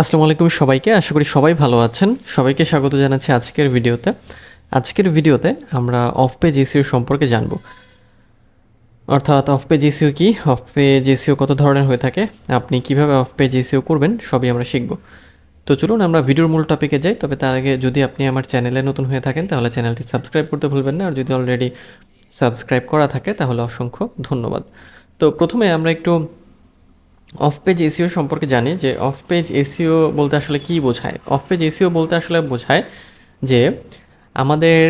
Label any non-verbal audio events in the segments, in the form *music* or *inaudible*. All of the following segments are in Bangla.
আসসালামু আলাইকুম সবাইকে, আশা করি সবাই ভালো আছেন। সবাইকে স্বাগত জানাচ্ছি আজকের ভিডিওতে। আজকের ভিডিওতে আমরা অফ পেজ এসিও সম্পর্কে জানব। অর্থাৎ অফ পেজ এসিও কি? অফ পেজ এসিও কত ধরনের হয়ে থাকে? আপনি কীভাবে অফ পেজ এসিও করবেন? সবই আমরা শিখব। তো চলুন আমরা ভিডিওর মূল টপিকে যাই, তবে তার আগে যদি আপনি আমার চ্যানেলে নতুন হয়ে থাকেন, তাহলে চ্যানেলটি সাবস্ক্রাইব করতে ভুলবেন না। আর যদি অলরেডি সাবস্ক্রাইব করা থাকে, তাহলে অসংখ্য ধন্যবাদ। তো প্রথমে আমরা একটু অফ পেজ এসিও সম্পর্কে জানি যে অফ পেজ এসিও বলতে আসলে কী বোঝায়? অফ পেজ এসিও বলতে আসলে বোঝায় যে আমাদের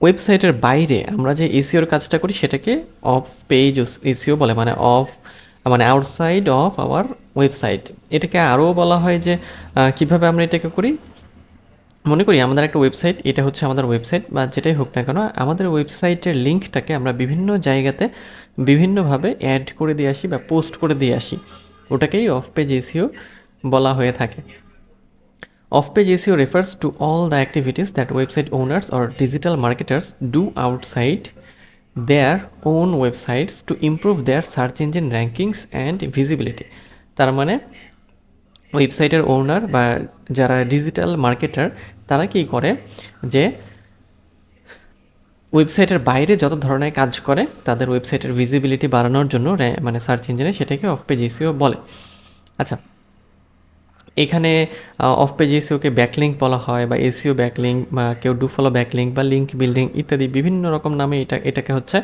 ওয়েবসাইটের বাইরে আমরা যে এসিওর কাজটা করি সেটাকে অফ পেজ এসিও বলে মানে অফ মানে আউটসাইড অফ আওয়ার ওয়েবসাইট এটাকে আরও বলা হয় যে কীভাবে আমরা এটাকে করি? মনে করি আমাদের একটা ওয়েবসাইট এটা হচ্ছে আমাদের ওয়েবসাইট বা যেটাই হোক না কেন, আমাদের ওয়েবসাইটের লিঙ্কটাকে আমরা বিভিন্ন জায়গাতে বিভিন্নভাবে অ্যাড করে দিয়ে আসি বা পোস্ট করে দিয়ে আসি। ওটাকেই অফ পেজ এসিও বলা হয়ে থাকে। Off page SEO refers to all the activities that website owners or digital marketers do outside their own websites to improve their search engine rankings and visibility তার মানে ওয়েবসাইটের ওনার বা যারা ডিজিটাল মার্কেটার তারা কী করে? যে ওয়েবসাইটের বাইরে যত ধরনের কাজ করে, তাদের ওয়েবসাইটের ভিজিবিলিটি বাড়ানোর জন্য মানে সার্চ ইঞ্জিনে সেটাকে অফ পেজ এসিও বলে। আচ্ছা এখানে অফ পেজ এসিওকে ব্যাকলিঙ্ক বলা হয় বা এসিও ব্যাকলিঙ্ক বা কেউ ডুফলো ব্যাকলিঙ্ক বা লিঙ্ক বিল্ডিং ইত্যাদি বিভিন্ন রকম নামে এটা, এটাকে হচ্ছে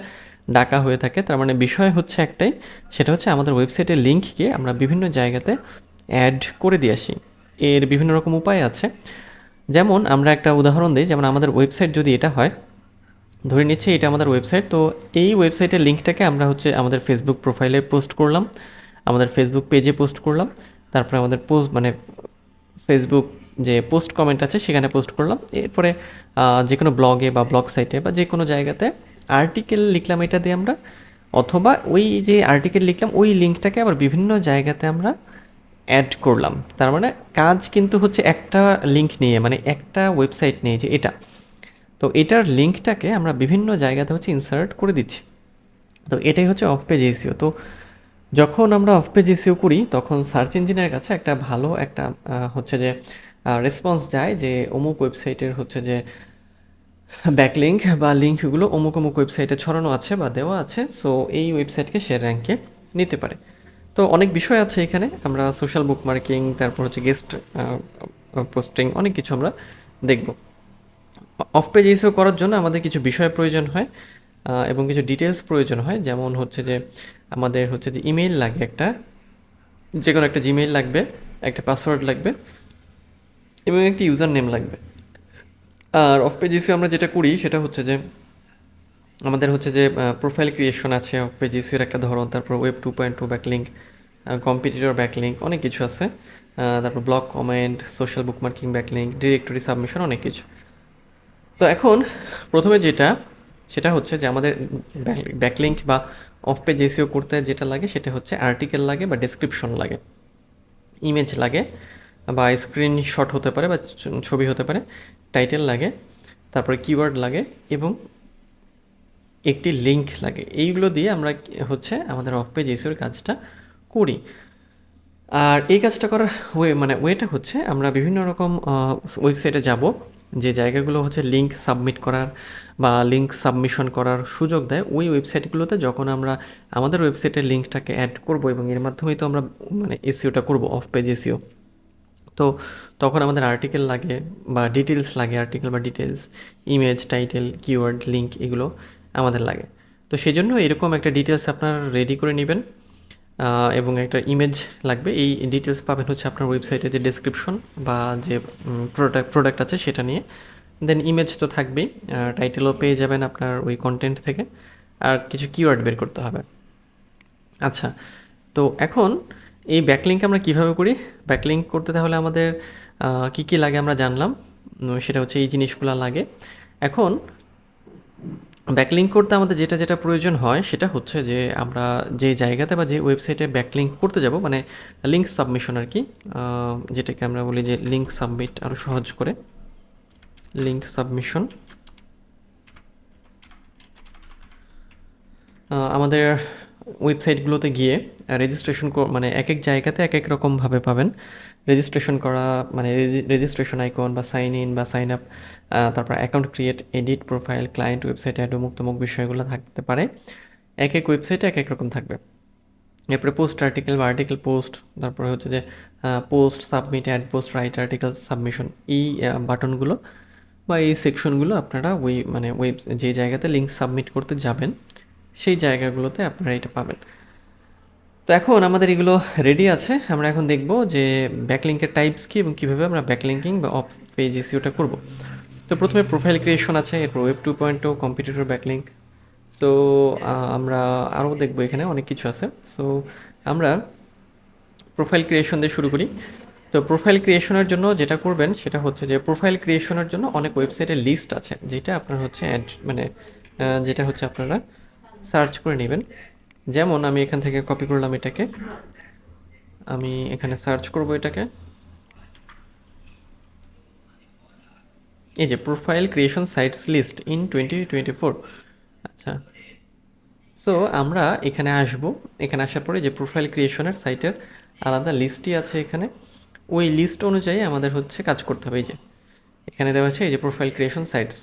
ডাকা হয়ে থাকে। তার মানে বিষয় হচ্ছে একটাই, সেটা হচ্ছে আমাদের ওয়েবসাইটের লিঙ্ককে আমরা বিভিন্ন জায়গাতে অ্যাড করে দিয়ে আসি। এর বিভিন্ন রকম উপায় আছে। যেমন আমরা একটা উদাহরণ দিই, যেমন আমাদের ওয়েবসাইট যদি এটা হয়, ধরে নিচ্ছে এটা আমাদের ওয়েবসাইট তো এই ওয়েবসাইটের লিঙ্কটাকে আমরা হচ্ছে আমাদের ফেসবুক প্রোফাইলে পোস্ট করলাম, আমাদের ফেসবুক পেজে পোস্ট করলাম, তারপরে আমাদের পোস্ট মানে ফেসবুক যে পোস্ট কমেন্ট আছে সেখানে পোস্ট করলাম, এরপরে যে কোনো ব্লগে বা ব্লগ সাইটে বা যে কোনো জায়গাতে আর্টিকেল লিখলাম এটা দিয়ে আমরা, অথবা ওই যে আর্টিকেল লিখলাম, ওই লিঙ্কটাকে আবার বিভিন্ন জায়গাতে আমরা অ্যাড করলাম। তার মানে কাজ কিন্তু হচ্ছে একটা লিঙ্ক নিয়ে মানে একটা ওয়েবসাইট নিয়ে যে এটা। তো এটার লিঙ্কটাকে আমরা বিভিন্ন জায়গাতে হচ্ছে ইনসার্ট করে দিচ্ছি। তো এটাই হচ্ছে অফ পেজ এসিও তো যখন আমরা অফ পেজ এসিও করি, তখন সার্চ ইঞ্জিনের কাছে একটা ভালো একটা হচ্ছে যে রেসপন্স যায় যে অমুক ওয়েবসাইটের হচ্ছে যে ব্যাকলিঙ্ক বা লিঙ্কগুলো অমুক অমুক ওয়েবসাইটে ছড়ানো আছে বা দেওয়া আছে। সো এই ওয়েবসাইটকে সে র্যাঙ্কে নিতে পারে। তো অনেক বিষয় আছে এখানে। আমরা সোশ্যাল বুক মার্কিং তারপর হচ্ছে গেস্ট পোস্টিং অনেক কিছু আমরা দেখব। অফ পেজ এসিও করার জন্য আমাদের কিছু বিষয় প্রয়োজন হয় এবং কিছু ডিটেলস প্রয়োজন হয়। যেমন হচ্ছে যে আমাদের হচ্ছে যে ইমেইল লাগে একটা যে কোনো একটা জিমেইল লাগবে, একটা পাসওয়ার্ড লাগবে, এবং একটি ইউজার নেম লাগবে। আর অফ পেজ এসিও আমরা যেটা করি সেটা হচ্ছে যে আমাদের হচ্ছে যে প্রোফাইল ক্রিয়েশন আছে অফ পেজ এসিওর একটা ধরন, তারপর web two point two backlink competitor backlink অনেক কিছু আছে। তারপর blog comment social bookmarking backlink directory submission অনেক কিছু। তো এখন প্রথমে যেটা, সেটা হচ্ছে যে আমাদের ব্যাকলিঙ্ক বা অফ পেজ এসিও করতে যেটা লাগে, সেটা হচ্ছে আর্টিকেল লাগে বা ডেসক্রিপশন লাগে। ইমেজ লাগে বা স্ক্রিনশট হতে পারে বা ছবি হতে পারে টাইটেল লাগে, তারপরে কিওয়ার্ড লাগে এবং একটি লিংক লাগে। এইগুলো দিয়ে আমরা হচ্ছে আমাদের অফ পেজ এসিওর কাজটা করি। আর এই কাজটা করার ওয়ে মানে ওয়েটা হচ্ছে আমরা বিভিন্ন রকম ওয়েবসাইটে যাব। যে জায়গাগুলো হচ্ছে লিঙ্ক সাবমিট করার বা লিঙ্ক সাবমিশন করার সুযোগ দেয়, ওই ওয়েবসাইটগুলোতে যখন আমরা আমাদের ওয়েবসাইটের লিঙ্কটাকে অ্যাড করব এবং এর মাধ্যমেই তো আমরা মানে এসিওটা করব অফ পেজ এসিও। তো তখন আমাদের আর্টিকেল লাগে বা ডিটেলস লাগে আর্টিকেল বা details image title keyword link এগুলো আমাদের লাগে। তো সেই জন্য এরকম একটা ডিটেলস আপনার রেডি করে নেবেন এবং একটা ইমেজ লাগবে। এই ডিটেলস পাবেন হচ্ছে আপনার ওয়েবসাইটে যে ডেসক্রিপশন বা যে প্রোডাক্ট প্রোডাক্ট আছে সেটা নিয়ে। দেন ইমেজ তো থাকবেই টাইটেলও পেয়ে যাবেন আপনার ওই কন্টেন্ট থেকে। আর কিছু কিওয়ার্ড বের করতে হবে। আচ্ছা তো এখন এই ব্যাকলিঙ্ক আমরা কীভাবে করি? ব্যাকলিঙ্ক করতে তাহলে আমাদের কি কি লাগে আমরা জানলাম। সেটা হচ্ছে এই জিনিসগুলো লাগে। এখন ব্যাকলিঙ্ক করতে আমাদের যেটা যেটা প্রয়োজন হয়, সেটা হচ্ছে যে আমরা যে জায়গাতে বা যে ওয়েবসাইটে ব্যাকলিঙ্ক করতে যাব মানে লিঙ্ক সাবমিশন আর কি যেটাকে আমরা বলি যে লিঙ্ক সাবমিট আরও সহজ করে। লিঙ্ক সাবমিশন আমাদের ওয়েবসাইটগুলোতে গিয়ে রেজিস্ট্রেশন মানে এক এক জায়গাতে এক এক রকমভাবে পাবেন। রেজিস্ট্রেশন করা মানে রেজিস্ট্রেশন আইকন বা সাইন ইন বা সাইন আপ তারপর account create edit profile client website add মুক্তমুখ বিষয়গুলো থাকতে পারে। এক এক ওয়েবসাইটে এক এক রকম থাকবে। এরপরে পোস্ট আর্টিকেল বা আর্টিকেল পোস্ট তারপরে হচ্ছে যে post submit add post write article submission এই বাটনগুলো বা এই সেকশনগুলো আপনারা ওই মানে ওয়েব যে জায়গাতে লিঙ্ক সাবমিট করতে যাবেন, সেই জায়গাগুলোতে আপনারা এটা পাবেন। তো এখন আমাদের এগুলো রেডি আছে। আমরা এখন দেখব যে ব্যাকলিঙ্কের টাইপস কী এবং কীভাবে আমরা ব্যাকলিঙ্কিং বা অফ পেজ ইসিওটা করব। তো প্রথমে প্রোফাইল ক্রিয়েশন আছে, এরপর web two point two computer backlink so আমরা আরও দেখব এখানে অনেক কিছু আছে। সো আমরা প্রোফাইল ক্রিয়েশন দিয়ে শুরু করি। তো প্রোফাইল ক্রিয়েশনের জন্য যেটা করবেন সেটা হচ্ছে যে প্রোফাইল ক্রিয়েশনের জন্য অনেক ওয়েবসাইটের লিস্ট আছে, যেটা আপনার হচ্ছে অ্যাড মানে যেটা হচ্ছে আপনারা সার্চ করে নেবেন। যেমন আমি এখান থেকে কপি করলাম এটাকে। আমি এখানে সার্চ করব এটাকে। এই যে profile creation sites list in twenty twenty four আচ্ছা। সো আমরা এখানে আসব। এখানে আসার পরে যে প্রোফাইল ক্রিয়েশনের সাইটের আলাদা লিস্টই আছে এখানে। ওই লিস্ট অনুযায়ী আমাদের হচ্ছে কাজ করতে হবে। এই যে, এখানে দেওয়া আছে এই যে প্রোফাইল ক্রিয়েশন সাইটস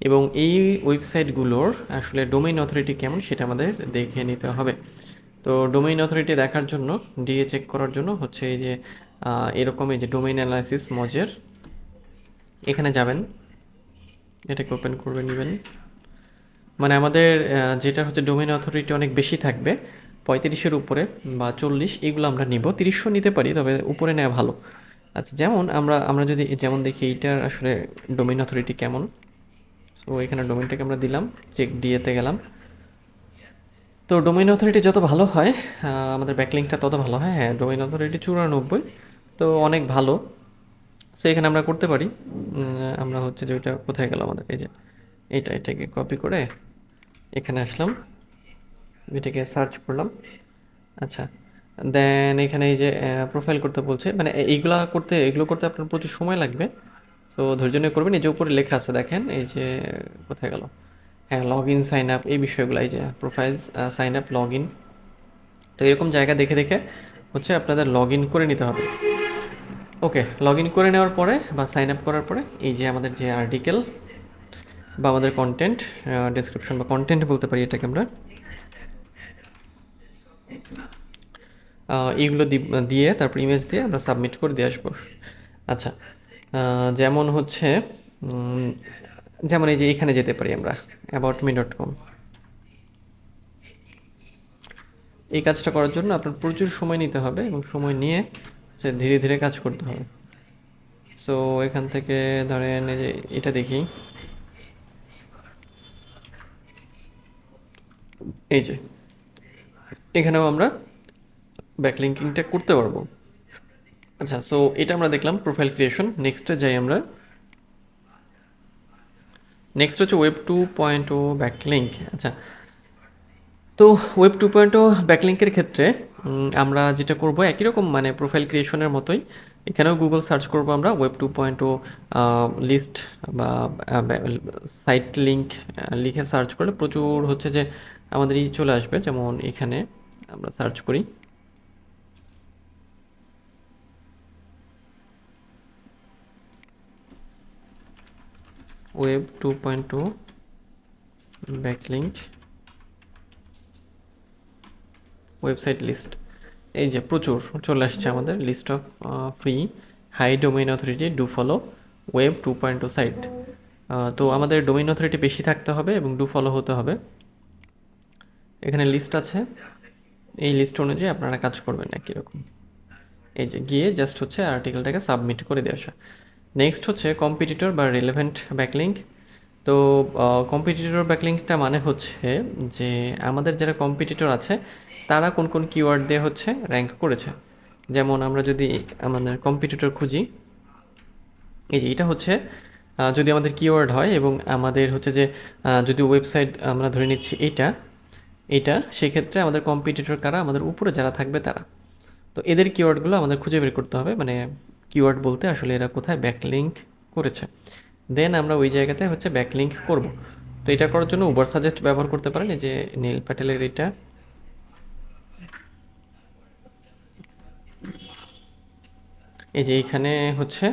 এবং এই ওয়েবসাইটগুলোর আসলে ডোমেইন অথরিটি কেমন সেটা আমাদের দেখে নিতে হবে। তো ডোমেইন অথরিটি দেখার জন্য ডিএ চেক করার জন্য হচ্ছে এই যে এরকম এই যে ডোমেইন অ্যানালাইসিস মজের, এখানে যাবেন। এটাকে ওপেন করবে নেবেন। মানে আমাদের যেটা হচ্ছে ডোমেইন অথরিটি অনেক বেশি থাকবে, পঁয়ত্রিশের উপরে বা চল্লিশ, এগুলো আমরা নিব। তিরিশশো নিতে পারি, তবে উপরে নেওয়া ভালো। আচ্ছা যেমন আমরা আমরা যদি যেমন দেখি এইটার আসলে ডোমেইন অথরিটি কেমন। তো এখানে ডোমেইনটাকে আমরা দিলাম চেক ডিএতে গেলাম। তো ডোমেইন অথরিটি যত ভালো হয় আমাদের ব্যাকলিংটা তত ভালো হয়। হ্যাঁ ডোমেইন অথরিটি চুরানব্বই, তো অনেক ভালো। সো এখানে আমরা করতে পারি। আমরা হচ্ছে যে ওইটা কোথায় গেল আমাদের? এই যে এটা, এটাকে কপি করে এখানে আসলাম। এটাকে সার্চ করলাম। আচ্ছা দেন এখানে এই যে প্রোফাইল করতে বলছে। মানে এইগুলা করতে, এগুলো করতে আপনার প্রচুর সময় লাগবে। সো ধৈর্য নিয়ে করবেন, এই যে উপরে লেখা আছে, দেখেন, এই যে কোথায় গেল? হ্যাঁ লগ ইন সাইন আপ এই বিষয়গুলো, এই যে profile sign up log in তো এরকম জায়গা দেখে দেখে হচ্ছে আপনাদের লগ ইন করে নিতে হবে। ওকে লগ ইন করে নেওয়ার পরে বা সাইন আপ করার পরে এই যে আমাদের যে আর্টিকেল বা আমাদের কন্টেন্ট ডেসক্রিপশন বা কন্টেন্ট বলতে পারি এটাকে আমরা। এইগুলো দিয়ে তারপর ইমেজ দিয়ে আমরা সাবমিট করে দিয়ে আসব। আচ্ছা যেমন হচ্ছে যেমন এই যে এখানে যেতে পারি আমরা অ্যাবাউট মি ডট কম এই কাজটা করার জন্য আপনার প্রচুর সময় নিতে হবে এবং সময় নিয়ে সে ধীরে ধীরে কাজ করতে হবে। সো এখান থেকে ধরেন এই যে এটা দেখি। এই যে, এখানেও আমরা ব্যাকলিঙ্কিংটা করতে পারব। আচ্ছা সো এটা আমরা দেখলাম প্রোফাইল ক্রিয়েশন নেক্সটে যাই আমরা। নেক্সট হচ্ছে web two point o backlink আচ্ছা তো ওয়েব টু পয়েন্ট ও ব্যাকলিঙ্কের ক্ষেত্রে আমরা যেটা করব, একই রকম মানে প্রোফাইল ক্রিয়েশনের মতোই। এখানেও গুগল সার্চ করব আমরা web two point o list বা সাইট লিঙ্ক লিখে সার্চ করলে প্রচুর হচ্ছে যে আমাদের এই চলে আসবে। যেমন এখানে আমরা সার্চ করি। Point two backlink website list এই যে প্রচুর চলে আসছে আমাদের list of free high domain authority do follow web two point two site তো আমাদের ডোমেইন অথরিটি বেশি থাকতে হবে এবং ডু ফলো হতে হবে। এখানে লিস্ট আছে। এই লিস্ট অনুযায়ী আপনারা কাজ করবেন একই রকম। এই যে গিয়ে জাস্ট হচ্ছে আর্টিকেলটাকে সাবমিট করে দিয়ে আসা। নেক্সট হচ্ছে কম্পিটিটর বা রিলেভেন্ট ব্যাকলিঙ্ক তো কম্পিটিটর ব্যাকলিঙ্কটা মানে হচ্ছে যে, আমাদের যারা কম্পিটিটর আছে, তারা কোন কোন কিওয়ার্ড দিয়ে হচ্ছে র্যাঙ্ক করেছে। যেমন আমরা যদি আমাদের কম্পিটিটর খুঁজি, এই যে এটা হচ্ছে যদি আমাদের কিওয়ার্ড হয় এবং আমাদের হচ্ছে যে যদি ওয়েবসাইট আমরা ধরে নিচ্ছি এইটা এটা, সেক্ষেত্রে আমাদের কম্পিটিটর কারা? আমাদের উপরে যারা থাকবে তারা। তো এদের কিওয়ার্ডগুলো আমাদের খুঁজে বের করতে হবে মানে কিওয়ার্ড বলতে আসলে এরা কোথায় ব্যাকলিঙ্ক করেছে। দেন আমরা ওই জায়গাতে হচ্ছে ব্যাকলিঙ্ক করব। তো এটা করার জন্য উবার সাজেস্ট ব্যবহার করতে পারেন যে নীল প্যাটেলের এটা। এই যে এইখানে হচ্ছে,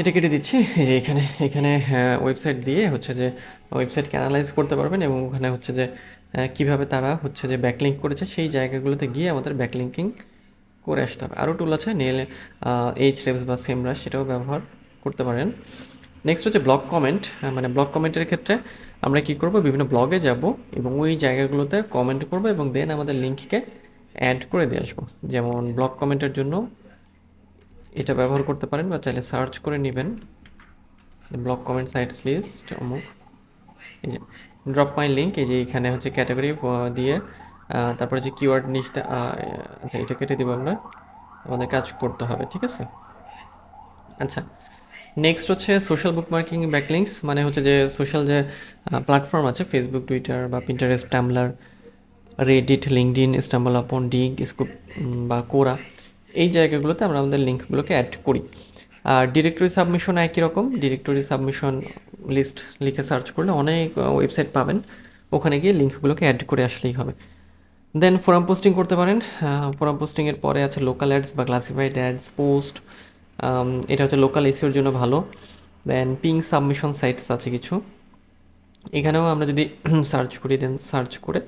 এটা কেটে দিচ্ছি। এই যে এখানে এখানে ওয়েবসাইট দিয়ে হচ্ছে যে ওয়েবসাইটকে অ্যানালাইজ করতে পারবেন এবং ওখানে হচ্ছে যে কীভাবে তারা হচ্ছে যে ব্যাকলিঙ্ক করেছে, সেই জায়গাগুলোতে গিয়ে আমাদের ব্যাকলিঙ্কিং করে আসতে হবে। আরও টুল আছে নেল এইচ রেপস বা সেমরা সেটাও ব্যবহার করতে পারেন। নেক্সট হচ্ছে ব্লগ কমেন্ট মানে ব্লগ কমেন্টের ক্ষেত্রে আমরা কি করব? বিভিন্ন ব্লগে যাব এবং ওই জায়গাগুলোতে কমেন্ট করব এবং দেন আমাদের লিঙ্ককে অ্যাড করে দিয়ে আসব। যেমন ব্লগ কমেন্টের জন্য এটা ব্যবহার করতে পারেন বা চাইলে সার্চ করে নেবেন। ব্লগ কমেন্ট সাইটস লিস্ট অমুক। এই যে ড্রপ মাই লিঙ্ক এই যে এখানে হচ্ছে ক্যাটাগরি দিয়ে তারপরে যে কিওয়ার্ড নিচটা আচ্ছা এটা কেটে দিব আমরা। আমাদের কাজ করতে হবে, ঠিক আছে? আচ্ছা নেক্সট হচ্ছে সোশ্যাল বুক মার্কিং ব্যাকলিংস মানে হচ্ছে যে সোশ্যাল যে প্ল্যাটফর্ম আছে ফেসবুক টুইটার বা Pinterest Tumblr Reddit LinkedIn StumbleUpon Digg Scoop বা কোরা এই জায়গাগুলোতে আমরা আমাদের লিঙ্কগুলোকে অ্যাড করি। আর ডিরেক্টরি সাবমিশন একই রকম ডিরেক্টরি সাবমিশন লিস্ট লিখে সার্চ করলে অনেক ওয়েবসাইট পাবেন। ওখানে গিয়ে লিঙ্কগুলোকে অ্যাড করে আসলেই হবে। দেন ফোরাম পোস্টিং করতে পারেন। ফোরাম পোস্টিংয়ের পরে আছে লোকাল অ্যাডস বা ক্লাসিফাইড অ্যাডস পোস্ট এটা হচ্ছে লোকাল এসিওর জন্য ভালো। দেন পিং সাবমিশন সাইটস আছে কিছু। এখানেও আমরা যদি *clears throat* সার্চ করি দেন সার্চ করে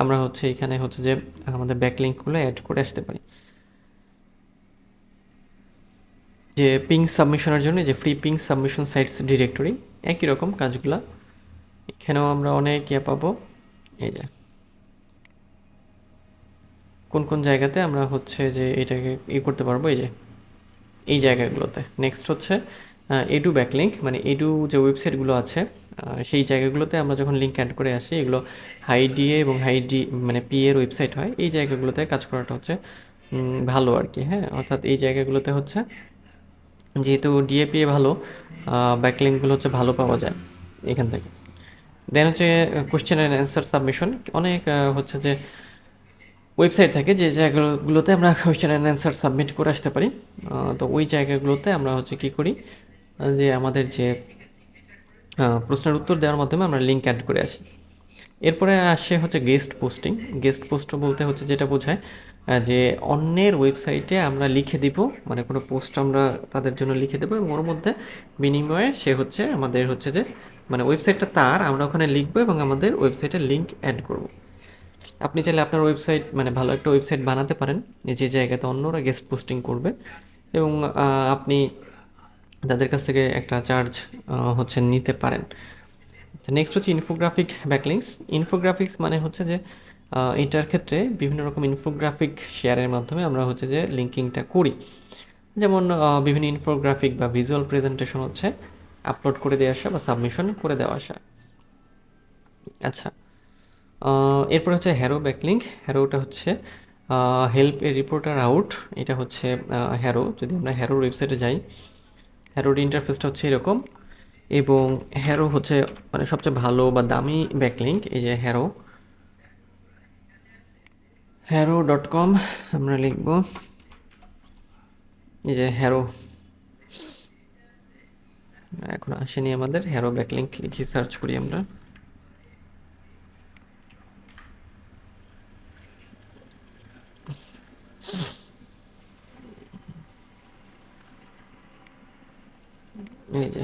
আমরা হচ্ছে এখানে হচ্ছে যে আমাদের ব্যাকলিঙ্কগুলো অ্যাড করে আসতে পারি। যে পিং সাবমিশনের জন্য, যে free ping submission sites directory একই রকম কাজগুলা। এখানেও আমরা অনেক ইয়ে পাবো। এই যে। কোন কোন জায়গাতে আমরা হচ্ছে যে এটাকে ই করতে পারব, এই যে, এই জায়গাগুলোতে। নেক্সট হচ্ছে এডু ব্যাকলিঙ্ক মানে এডু যে ওয়েবসাইটগুলো আছে সেই জায়গাগুলোতে আমরা যখন লিঙ্ক অ্যাড করে আসি, এগুলো হাই ডিএ এবং হাই ডি মানে পি এর ওয়েবসাইট হয়, এই জায়গাগুলোতে কাজ করাটা হচ্ছে ভালো আর কি হ্যাঁ? অর্থাৎ এই জায়গাগুলোতে হচ্ছে, যেহেতু ডিএপি ভালো ব্যাকলিঙ্কগুলো হচ্ছে ভালো পাওয়া যায় এখান থেকে। দেন হচ্ছে কোশ্চেন অ্যান্ড অ্যান্সার সাবমিশন অনেক হচ্ছে যে ওয়েবসাইট থাকে যে জায়গাগুলোতে আমরা কোয়েশ্চেন অ্যান্ড অ্যান্সার সাবমিট করে আসতে পারি। তো ওই জায়গাগুলোতে আমরা হচ্ছে কী করি যে আমাদের যে প্রশ্নের উত্তর দেওয়ার মাধ্যমে আমরা লিঙ্ক অ্যাড করে আসি। এরপরে আসে হচ্ছে গেস্ট পোস্টিং গেস্ট পোস্ট বলতে হচ্ছে যেটা বোঝায় যে অন্যের ওয়েবসাইটে আমরা লিখে দিব মানে কোনো পোস্ট আমরা তাদের জন্য লিখে দেবো এবং ওর মধ্যে বিনিময়ে সে হচ্ছে আমাদের হচ্ছে যে মানে ওয়েবসাইটটা তার, আমরা ওখানে লিখব এবং আমাদের ওয়েবসাইটে লিঙ্ক অ্যাড করব। আপনি চাইলে আপনার ওয়েবসাইট মানে ভালো একটা ওয়েবসাইট বানাতে পারেন। যে জায়গাতে অন্যরা গেস্ট পোস্টিং করবে। এবং আপনি তাদের কাছ থেকে একটা চার্জ হচ্ছে নিতে পারেন। নেক্সট হচ্ছে ইনফোগ্রাফিক ব্যাকলিংস ইনফোগ্রাফিক্স মানে হচ্ছে যে এটার ক্ষেত্রে বিভিন্ন রকম ইনফোগ্রাফিক শেয়ারের মাধ্যমে আমরা হচ্ছে যে লিঙ্কিংটা করি। যেমন বিভিন্ন ইনফোগ্রাফিক বা ভিজুয়াল প্রেজেন্টেশন হচ্ছে আপলোড করে দিয়ে আসা বা সাবমিশন করে দেওয়া আসা। আচ্ছা এরপর হচ্ছে হ্যারো ব্যাকলিঙ্ক হ্যারোটা হচ্ছে হেল্প এ রিপোর্টার আউট এটা হচ্ছে হ্যারো যদি আমরা হ্যারোর ওয়েবসাইটে যাই হ্যারোর ইন্টারফেসটা হচ্ছে এরকম। এবং হ্যারো হচ্ছে মানে সবচেয়ে ভালো বা দামি ব্যাকলিঙ্ক এই যে হ্যারো হ্যারো ডট কম আমরা লিখব, এই যে হ্যারো এখন আসেনি আমাদের। হ্যারো ব্যাকলিঙ্ক লিখি সার্চ করি আমরা।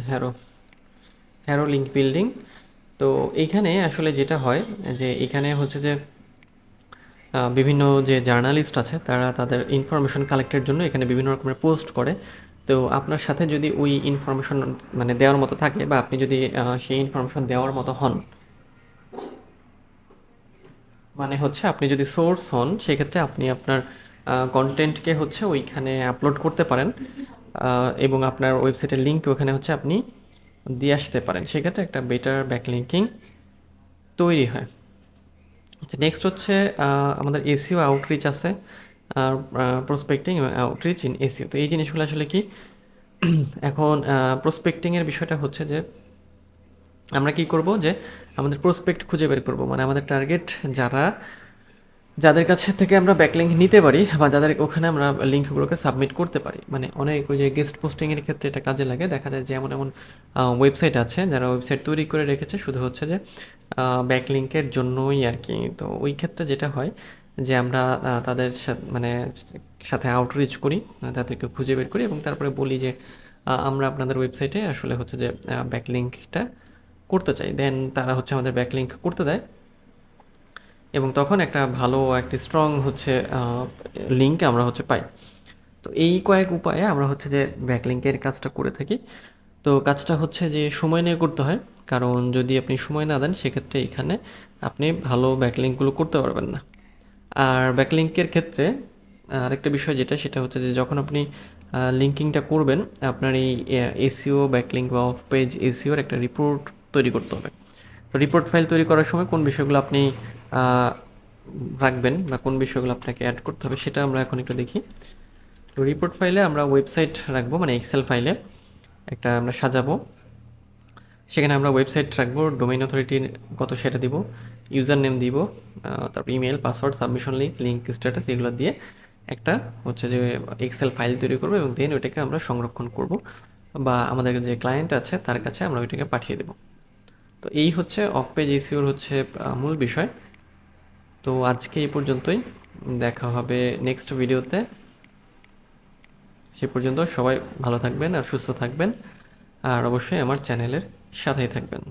হ্যারো হ্যারো লিঙ্ক বিল্ডিং তো এইখানে আসলে যেটা হয়, যে এখানে হচ্ছে যে বিভিন্ন যে জার্নালিস্ট আছে, তারা তাদের ইনফরমেশন কালেক্টের জন্য এখানে বিভিন্ন রকমের পোস্ট করে। তো আপনার সাথে যদি ওই ইনফরমেশন মানে দেওয়ার মতো থাকে বা আপনি যদি সেই ইনফরমেশন দেওয়ার মতো হন মানে হচ্ছে আপনি যদি সোর্স হন, সেক্ষেত্রে আপনি আপনার কন্টেন্টকে হচ্ছে ওইখানে আপলোড করতে পারেন এবং আপনার ওয়েবসাইটের লিঙ্ক ওখানে হচ্ছে আপনি দিয়ে আসতে পারেন। সেক্ষেত্রে একটা বেটার ব্যাকলিঙ্কিং তৈরি হয়। আচ্ছা নেক্সট হচ্ছে আমাদের এসিও আউটরিচ আছে প্রসপেক্টিং আউটরিচ ইন এসিও তো এই জিনিসগুলো আসলে কি? *clears throat* এখন প্রসপেক্টিংয়ের বিষয়টা হচ্ছে যে, আমরা কি করব যে, আমাদের প্রসপেক্ট খুঁজে বের করব। মানে আমাদের টার্গেট যারা যাদের কাছে থেকে আমরা ব্যাকলিঙ্ক নিতে পারি বা যাদের ওখানে আমরা লিঙ্কগুলোকে সাবমিট করতে পারি মানে অনেক ওই যে গেস্ট পোস্টিংয়ের ক্ষেত্রে এটা কাজে লাগে। দেখা যায় যে এমন এমন ওয়েবসাইট আছে যারা ওয়েবসাইট তৈরি করে রেখেছে। শুধু হচ্ছে যে ব্যাকলিঙ্কের জন্যই আর কি তো ওই ক্ষেত্রে যেটা হয় যে আমরা তাদের সাথে মানে সাথে আউটরিচ করি, তাদেরকে খুঁজে বের করি এবং তারপরে বলি যে আমরা আপনাদের ওয়েবসাইটে আসলে হচ্ছে যে ব্যাকলিঙ্কটা করতে চাই। দেন তারা হচ্ছে আমাদের ব্যাকলিঙ্ক করতে দেয়। এবং তখন একটা ভালো, একটি স্ট্রং হচ্ছে লিঙ্ক আমরা হচ্ছে পাই। তো এই কয়েক উপায়ে আমরা হচ্ছে যে ব্যাকলিঙ্কের কাজটা করে থাকি। তো কাজটা হচ্ছে যে সময় নিয়ে করতে হয়। কারণ যদি আপনি সময় না দেন, সেক্ষেত্রে এখানে আপনি ভালো ব্যাকলিঙ্কগুলো করতে পারবেন না। আর ব্যাকলিঙ্কের ক্ষেত্রে, আরেকটা বিষয় যেটা, সেটা হচ্ছে যে যখন আপনি লিঙ্কিংটা করবেন, আপনার এই এসিও ব্যাকলিঙ্ক বা অফ পেজ এসিওর একটা রিপোর্ট তৈরি করতে হবে। তো রিপোর্ট ফাইল তৈরি করার সময় কোন বিষয়গুলো আপনি রাখবেন বা কোন বিষয়গুলো আপনাকে অ্যাড করতে হবে সেটা আমরা এখন একটু দেখি। তো রিপোর্ট ফাইলে আমরা ওয়েবসাইট রাখব মানে এক্সেল ফাইলে একটা আমরা সাজাবো। সেখানে আমরা ওয়েবসাইট রাখব ডোমেইন অথরিটি কত সেটা দিব ইউজার নেম দিব তারপর email password submission link link status এগুলো দিয়ে একটা হচ্ছে যে এক্সেল ফাইল তৈরি করব এবং দেন ওইটাকে আমরা সংরক্ষণ করব বা আমাদের যে ক্লায়েন্ট আছে তার কাছে আমরা ওইটাকে পাঠিয়ে দেব। তো এই হচ্ছে অফ পেজ এসিওর হচ্ছে মূল বিষয়। তো আজকে এই পর্যন্তই। দেখা হবে নেক্সট ভিডিওতে সে পর্যন্ত সবাই ভালো থাকবেন আর সুস্থ থাকবেন। আর অবশ্যই আমার চ্যানেলের সাথেই থাকবেন।